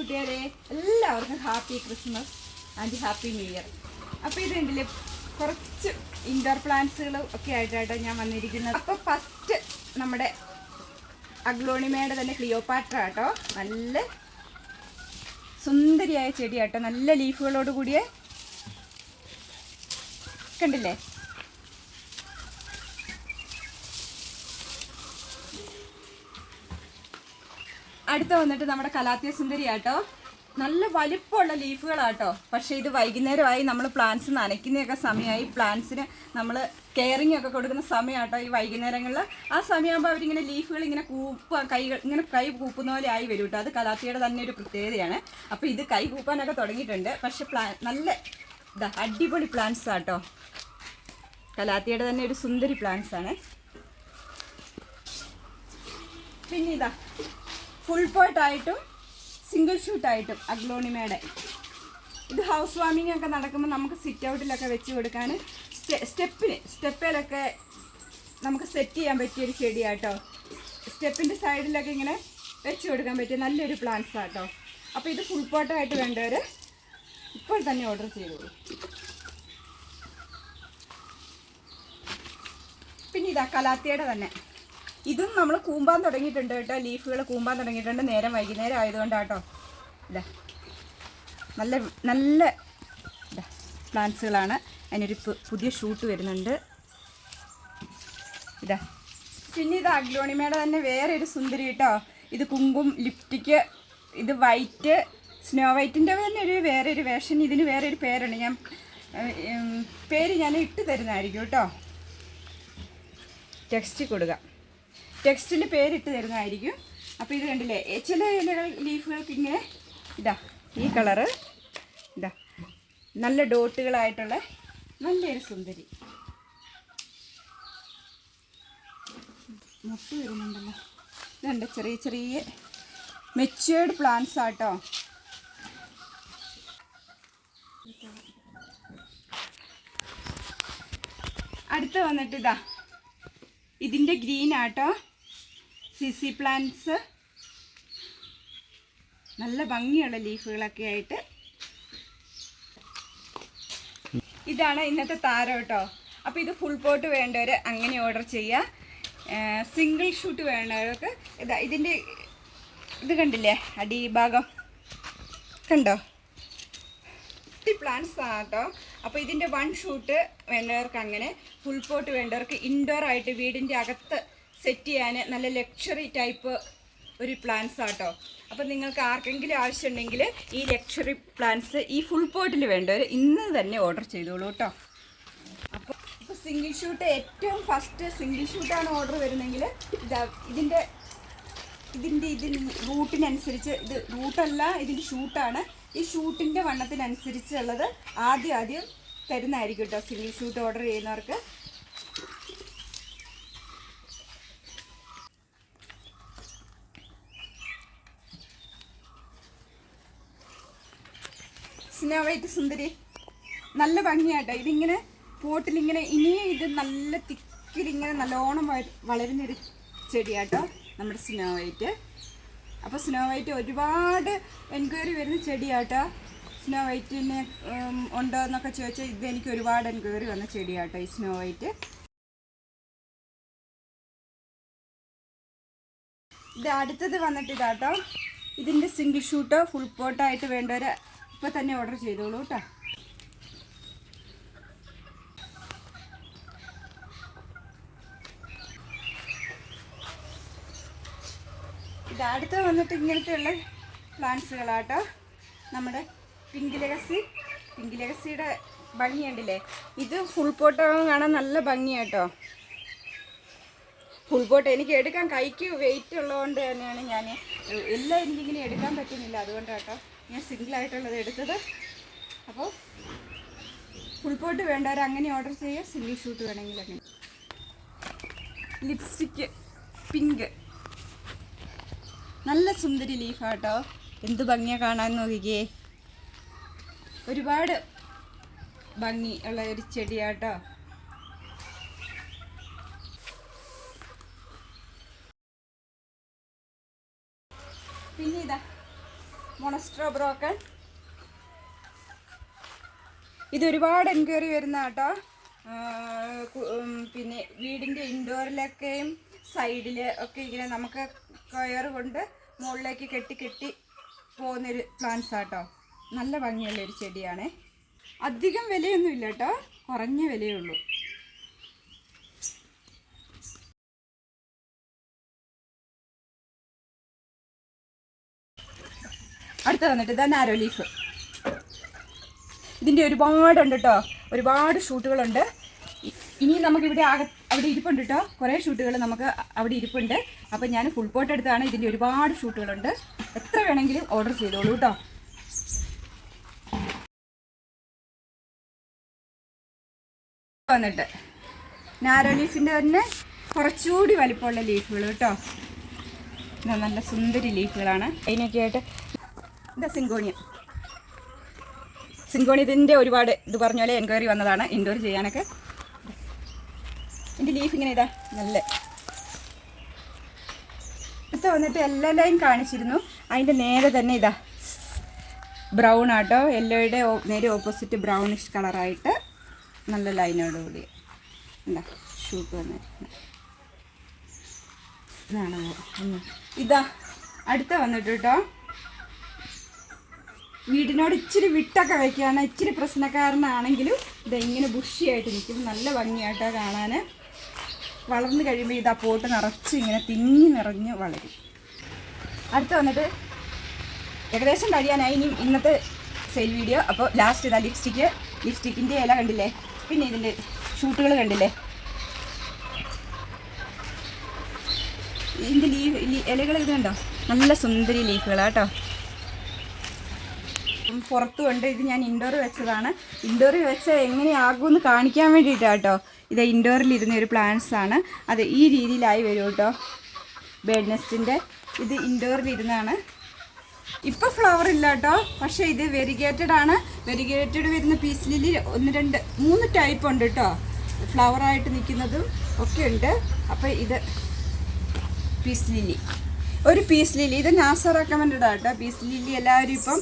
കൂട്ടുകാരെ എല്ലാവർക്കും happy Christmas and happy new year. അപ്പോൾ ഇത് കണ്ടില്ലേ കുറച്ച് ഇൻഡോർ പ്ലാന്റ്സുകൾ ഒക്കെ ആയിട്ടാണ് ഞാൻ വന്നിരിക്കുന്നത്. അപ്പോൾ ഫസ്റ്റ് നമ്മുടെ അഗ്ലോണിമയുടെ തന്നെ ക്ലിയോപാട്ര കേട്ടോ നല്ല സുന്ദരിയായ ചെടിയാട്ടോ. നല്ല ലീഫുകളോട് കൂടിയ കണ്ടില്ലേ? അടുത്ത വന്നിട്ട് നമ്മുടെ കലാത്തിയ സുന്ദരി ആട്ടോ. നല്ല വലിപ്പമുള്ള ലീഫുകളാട്ടോ. പക്ഷേ ഇത് വൈകുന്നേരമായി നമ്മൾ പ്ലാന്റ്സ് നനയ്ക്കുന്നതൊക്കെ സമയമായി. പ്ലാന്റ്സിന് നമ്മൾ കെയറിങ് ഒക്കെ കൊടുക്കുന്ന സമയമാട്ടോ ഈ വൈകുന്നേരങ്ങളിൽ ആ സമയമാകുമ്പോൾ അവരിങ്ങനെ ലീഫുകൾ ഇങ്ങനെ കൂപ്പ കൈകൾ ഇങ്ങനെ കൈ കൂപ്പുന്ന പോലെ ആയി വരും കേട്ടോ അത് കലാത്തിയുടെ തന്നെ ഒരു പ്രത്യേകതയാണ്. അപ്പോൾ ഇത് കൈ കൂപ്പാനൊക്കെ തുടങ്ങിയിട്ടുണ്ട്. പക്ഷേ പ്ലാ നല്ല ഇതാ അടിപൊളി പ്ലാന്റ്സ് ആട്ടോ. കലാത്തിയുടെ തന്നെ ഒരു സുന്ദരി പ്ലാന്റ്സ് ആണ്. പിന്നെ ഇതാ ഫുൾ പോയിട്ടായിട്ടും സിംഗിൾ ഷൂട്ടായിട്ടും അഗ്ലോണിമയുടെ ഇത് ഹൗസ് വാമിംഗ് ഒക്കെ നടക്കുമ്പോൾ നമുക്ക് സിറ്റ് ഔട്ടിലൊക്കെ വെച്ച് കൊടുക്കാൻ സ്റ്റെപ്പിന് സ്റ്റെപ്പിലൊക്കെ നമുക്ക് സെറ്റ് ചെയ്യാൻ പറ്റിയൊരു ചെടിയാട്ടോ. സ്റ്റെപ്പിന്റെ സൈഡിലൊക്കെ ഇങ്ങനെ വെച്ച് കൊടുക്കാൻ പറ്റിയ നല്ലൊരു പ്ലാന്റ്സ് ആട്ടോ. അപ്പോൾ ഇത് ഫുൾ പോട്ടായിട്ട് വേണ്ടവർ ഇപ്പോൾ തന്നെ ഓർഡർ ചെയ്തോളൂ. പിന്നെ ഇതാ കലാത്തിയുടെ തന്നെ. ഇതും നമ്മൾ കൂമ്പാൻ തുടങ്ങിയിട്ടുണ്ട് കേട്ടോ. ലീഫുകൾ കൂമ്പാൻ തുടങ്ങിയിട്ടുണ്ട്. നേരം വൈകുന്നേരം ആയതുകൊണ്ടാട്ടോ. ഇതാ നല്ല നല്ല പ്ലാന്റ്സുകളാണ്. അതിനൊരു പുതിയ ഷൂട്ട് വരുന്നുണ്ട്. ഇതാ പിന്നെ ഇത് അഗ്ലോണിമയുടെ തന്നെ വേറെ ഒരു സുന്ദരി കേട്ടോ. ഇത് കുങ്കും ലിപ്റ്റിക്ക് ഇത് വൈറ്റ് സ്നോ വൈറ്റിന്റെ തന്നെ ഒരു വേറെ ഒരു വേഷൻ ഇതിന് വേറെ ഒരു പേരുണ്ട് ഞാൻ പേര് ഞാൻ ഇട്ട് തരുന്നതായിരിക്കും കേട്ടോ. ടെക്സ്റ്റ് കൊടുക്കുക ടെക്സ്റ്റിൽ പേരിട്ട് തരുന്നതായിരിക്കും. അപ്പോൾ ഇത് കണ്ടില്ലേ? ചില ഇലകൾ ലീഫുകൾക്ക് ഇങ്ങനെ ഇതാ ഈ കളറ് ഇതാ. നല്ല ഡോട്ടുകളായിട്ടുള്ള നല്ലൊരു സുന്ദരി. മുട്ട് വരുന്നുണ്ടല്ലോ. ഇതുണ്ട് ചെറിയ ചെറിയ മെച്യൂർഡ് പ്ലാന്റ്സ് ആട്ടോ. അടുത്ത് വന്നിട്ട് ഇതാ ഇതിന്റെ ഗ്രീൻ ആട്ടോ. C C plants. നല്ല ഭംഗിയുള്ള ലീഫുകളൊക്കെ ആയിട്ട്. ഇതാണ് ഇന്നത്തെ താരം കേട്ടോ. അപ്പോൾ ഇത് ഫുൾ പോട്ട് വേണ്ടവർ അങ്ങനെ ഓർഡർ ചെയ്യുക സിംഗിൾ ഷൂട്ട് വേണ്ടവർക്ക് ഇതാ ഇതിന്റെ ഇത് കണ്ടില്ലേ? അടിഭാഗം. കണ്ടോ? പ്ലാന്റ്സ് ആണ് കേട്ടോ അപ്പോൾ ഇതിന്റെ വൺ ഷൂട്ട് വേണ്ടവർക്ക് അങ്ങനെ ഫുൾ പോട്ട് വേണ്ടവർക്ക് ഇൻഡോർ ആയിട്ട് വീടിന്റെ അകത്ത് സെറ്റ് ചെയ്യാൻ നല്ല ലക്ഷറി ടൈപ്പ് ഒരു പ്ലാന്റ്സ് ആട്ടോ. അപ്പം നിങ്ങൾക്ക് ആർക്കെങ്കിലും ആവശ്യമുണ്ടെങ്കിൽ ഈ ലക്ഷറി പ്ലാന്റ്സ് ഈ ഫുൾ പോട്ടിൽ വേണ്ടവർ ഇന്ന് തന്നെ ഓർഡർ ചെയ്തോളൂ കേട്ടോ അപ്പോൾ ഇപ്പോൾ സിംഗിൾ ഷൂട്ട് ഏറ്റവും ഫസ്റ്റ് സിംഗിൾ ഷൂട്ടാണ് ഓർഡർ വരുന്നതെങ്കിൽ ഇതാ ഇതിന്റെ ഇതിന്റെ ഇതിൽ റൂട്ടിനനുസരിച്ച് ഇത് റൂട്ടല്ല ഇതിന്റെ ഷൂട്ടാണ് ഈ ഷൂട്ടിന്റെ വണ്ണത്തിനനുസരിച്ചുള്ളത് ആദ്യം ആദ്യം തരുന്നതായിരിക്കും കേട്ടോ സിംഗിൾ ഷൂട്ട് ഓർഡർ ചെയ്യുന്നവർക്ക്. സ്നോ വൈറ്റ് സുന്ദരി. നല്ല ഭംഗിയാട്ടോ. ഇതിങ്ങനെ പോട്ടിലിങ്ങനെ ഇനിയും ഇത് നല്ല തിക്കിലിങ്ങനെ നല്ലോണം വളരുന്നൊരു ചെടിയാട്ടോ നമ്മുടെ സ്നോ വൈറ്റ് അപ്പോൾ സ്നോ വൈറ്റ് ഒരുപാട് എൻക്വയറി വരുന്ന ചെടിയാട്ടോ. സ്നോ വൈറ്റിന് ഉണ്ടോ എന്നൊക്കെ ചോദിച്ചാൽ ഇത് എനിക്ക് ഒരുപാട് എൻക്വയറി വന്ന ചെടിയാട്ടോ ഈ സ്നോ വൈറ്റ് ഇത് അടുത്തത് വന്നിട്ട് ഇതാട്ടോ. ഇതിന്റെ സിംഗിൾ ഷൂട്ടോ ഫുൾ പോട്ടോ ആയിട്ട് വേണ്ടവർ ഇപ്പോൾ തന്നെ ഓർഡർ ചെയ്തോളൂ കേട്ടോ. ഇത് വന്നിട്ട് ഇങ്ങനത്തെയുള്ള പ്ലാന്റ്സുകളാട്ടോ നമ്മുടെ പിങ്ക് ലഗസി പിങ്ക് ലഗസിയുടെ ഭംഗി കണ്ടില്ലേ ഇത് ഫുൾ പോട്ടാകാൻ കാണാൻ നല്ല ഭംഗിയാട്ടോ. ഫുൾ ബോട്ട് എനിക്ക് എടുക്കാൻ കൈക്ക് വെയിറ്റ് ഉള്ളതുകൊണ്ട് തന്നെയാണ് ഞാൻ എല്ലാം എനിക്കിങ്ങനെ എടുക്കാൻ പറ്റുന്നില്ല. അതുകൊണ്ട് കേട്ടോ ഞാൻ സിംഗിളായിട്ടുള്ളത് എടുത്തത്. അപ്പോൾ ഫുൾ ബോട്ട് വേണ്ടവർ അങ്ങനെ ഓർഡർ ചെയ്യുക. സിംഗിൾ ഷൂട്ട് വേണമെങ്കിൽ അങ്ങനെ. ലിപ്സ്റ്റിക്ക് പിങ്ക് നല്ല സുന്ദരി ലീഫാട്ടോ എന്ത് ഭംഗിയാണ് കാണാൻ നോക്കിക്കേ. ഒരുപാട് ഭംഗി ഉള്ള ഒരു ചെടിയാട്ടോ. പിന്നെ ഇതാ മൊണസ്ട്രോ ബ്രോക്കൺ ഇത് ഒരുപാട് എൻക്വയറി വരുന്ന കേട്ടോ പിന്നെ വീടിന്റെ ഇൻഡോറിലൊക്കെയും സൈഡിൽ ഒക്കെ ഇങ്ങനെ നമുക്ക് കയർ കൊണ്ട് മുകളിലേക്ക് കെട്ടി കെട്ടി പോകുന്നൊരു പ്ലാന്റ്സ് ആട്ടോ നല്ല ഭംഗിയുള്ള ഒരു ചെടിയാണ്. അധികം വിലയൊന്നുമില്ല കേട്ടോ കുറഞ്ഞ വിലയേ ഉള്ളൂ. അടുത്ത തന്നിട്ട് ഇതാ നാരോ ലീഫ് ഇതിന്റെ ഒരുപാടുണ്ട് കേട്ടോ ഒരുപാട് ഷൂട്ടുകളുണ്ട്. ഇനി നമുക്കിവിടെ ആകെ അവിടെ ഇരിപ്പുണ്ട് കേട്ടോ കുറേ ഷൂട്ടുകൾ നമുക്ക് അവിടെ ഇരിപ്പുണ്ട്. അപ്പം ഞാൻ ഫുൾ പോട്ട് എടുത്താണ്. ഇതിന്റെ ഒരുപാട് ഷൂട്ടുകളുണ്ട്. എത്ര വേണമെങ്കിലും ഓർഡർ ചെയ്തോളൂ കേട്ടോ വന്നിട്ട്. നാരോ ലീഫിന്റെ തന്നെ കുറച്ചുകൂടി വലിപ്പമുള്ള ലീഫുകൾ കേട്ടോ നല്ല സുന്ദരി ലീഫുകളാണ് അതിനൊക്കെ ആയിട്ട് ഇതാ സിങ്കോണിയ സിങ്കോണിയത്തിന്റെ ഒരുപാട് ഇത് പറഞ്ഞ പോലെ എൻക്വയറി വന്നതാണ്. ഇൻഡോർ ചെയ്യാനൊക്കെ. എന്റെ ലീഫ് ഇങ്ങനെ ഇതാ. നല്ല. ഇത്ത വന്നിട്ട് എല്ലാ കാണിച്ചിരുന്നു. അതിന്റെ നേരെ തന്നെ ഇതാ. ബ്രൗൺ ആട്ടോ. യെല്ലോയുടെ നേരെ ഓപ്പോസിറ്റ് ബ്രൗണിഷ് കളറായിട്ട് നല്ല ലൈനോടുകൂടി. എന്താ ഷൂട്ട് വന്നിരിക്കുന്നത് ഇതാ അടുത്ത വന്നിട്ട് കേട്ടോ. വീടിനോട് ഇച്ചിരി വിട്ടൊക്കെ വയ്ക്കുകയാണ് ഇച്ചിരി പ്രശ്നക്കാരനാണെങ്കിലും ഇതെങ്ങനെ ബുഷിയായിട്ട് നിൽക്കും. നല്ല ഭംഗിയായിട്ടോ കാണാൻ വളർന്നു കഴിയുമ്പോൾ ഇതാ പോട്ട് നിറച്ച് ഇങ്ങനെ തിങ്ങി നിറഞ്ഞ് വളരും. അടുത്ത് വന്നിട്ട് ഏകദേശം കഴിയാനായി. ഇനി ഇന്നത്തെ സെയിൽ വീഡിയോ അപ്പോൾ ലാസ്റ്റ് ഇതാ ലിപ്സ്റ്റിക്ക് ലിപ്സ്റ്റിക്കിന്റെ ഇല കണ്ടില്ലേ? പിന്നെ ഇതിന്റെ ഷൂട്ടുകൾ കണ്ടില്ലേ? ഇതിന്റെ ലീഫ് ഇലകൾ ഇത് കണ്ടോ? നല്ല സുന്ദരി ലീഫുകളാട്ടോ പുറത്തും കൊണ്ട് ഇത് ഞാൻ ഇൻഡോർ വെച്ചതാണ്. ഇൻഡോറിൽ വെച്ച എങ്ങനെയാകുമെന്ന് കാണിക്കാൻ വേണ്ടിയിട്ടാണ് കേട്ടോ ഇത് ഇൻഡോറിലിരുന്ന ഒരു പ്ലാന്റ്സ് ആണ്. അത് ഈ രീതിയിലായി വരും കേട്ടോ ബേഡ് നെസ്റ്റിന്റെ ഇത് ഇൻഡോറിലിരുന്നാണ് ഇപ്പോൾ ഫ്ലവർ ഇല്ല കേട്ടോ പക്ഷേ ഇത് വെരിഗേറ്റഡ് ആണ്. വെരിഗേറ്റഡ് വരുന്ന പീസ് ലില്ലി ഒന്ന് രണ്ട് മൂന്ന് ടൈപ്പ് ഉണ്ട് കേട്ടോ ഫ്ലവറായിട്ട് നിൽക്കുന്നതും ഒക്കെ ഉണ്ട്. അപ്പോൾ ഇത് പീസ് ലില്ലി ഒരു പീസ് ലില്ലി ഇത് നാസ റെക്കമെൻഡഡ് ആട്ടോ പീസ് ലില്ലി എല്ലാവരും ഇപ്പം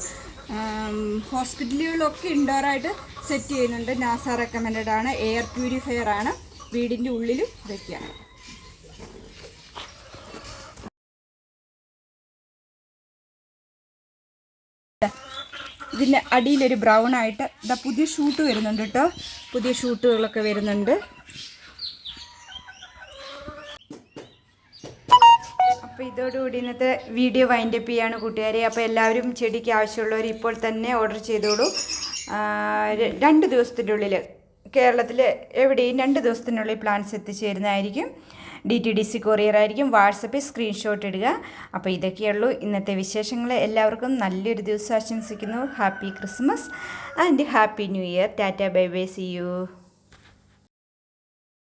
ഹോസ്പിറ്റലുകളിലൊക്കെ ഇൻഡോറായിട്ട് സെറ്റ് ചെയ്യുന്നുണ്ട്. നാസ റെക്കമെൻഡഡ് ആണ്. എയർ പ്യൂരിഫയർ ആണ്. വീടിന്റെ ഉള്ളിലും ഇതൊക്കെയാണ്. ഇതിന്റെ അടിയിലൊരു ബ്രൗൺ ആയിട്ട് ഇതാ പുതിയ ഷൂട്ട് വരുന്നുണ്ട് കേട്ടോ പുതിയ ഷൂട്ടുകളൊക്കെ വരുന്നുണ്ട്. അപ്പോൾ ഇതോടുകൂടി ഇന്നത്തെ വീഡിയോ വൈൻഡപ്പ് ചെയ്യാണ് കൂട്ടുകാരെ. അപ്പോൾ എല്ലാവരും ചെടിക്ക് ആവശ്യമുള്ളവർ ഇപ്പോൾ തന്നെ ഓർഡർ ചെയ്തോളൂ. രണ്ട് ദിവസത്തിന്റെ ഉള്ളിൽ കേരളത്തിൽ എവിടെയും രണ്ട് ദിവസത്തിനുള്ളിൽ plants എത്തിച്ചേരുന്നതായിരിക്കും. D T D C courier ആയിരിക്കും. വാട്സപ്പിൽ സ്ക്രീൻഷോട്ട് ഇടുക. അപ്പോൾ ഇതൊക്കെയുള്ളൂ ഇന്നത്തെ വിശേഷങ്ങൾ എല്ലാവർക്കും നല്ലൊരു ദിവസം ആശംസിക്കുന്നു. Happy Christmas and happy new year tata bye bye see you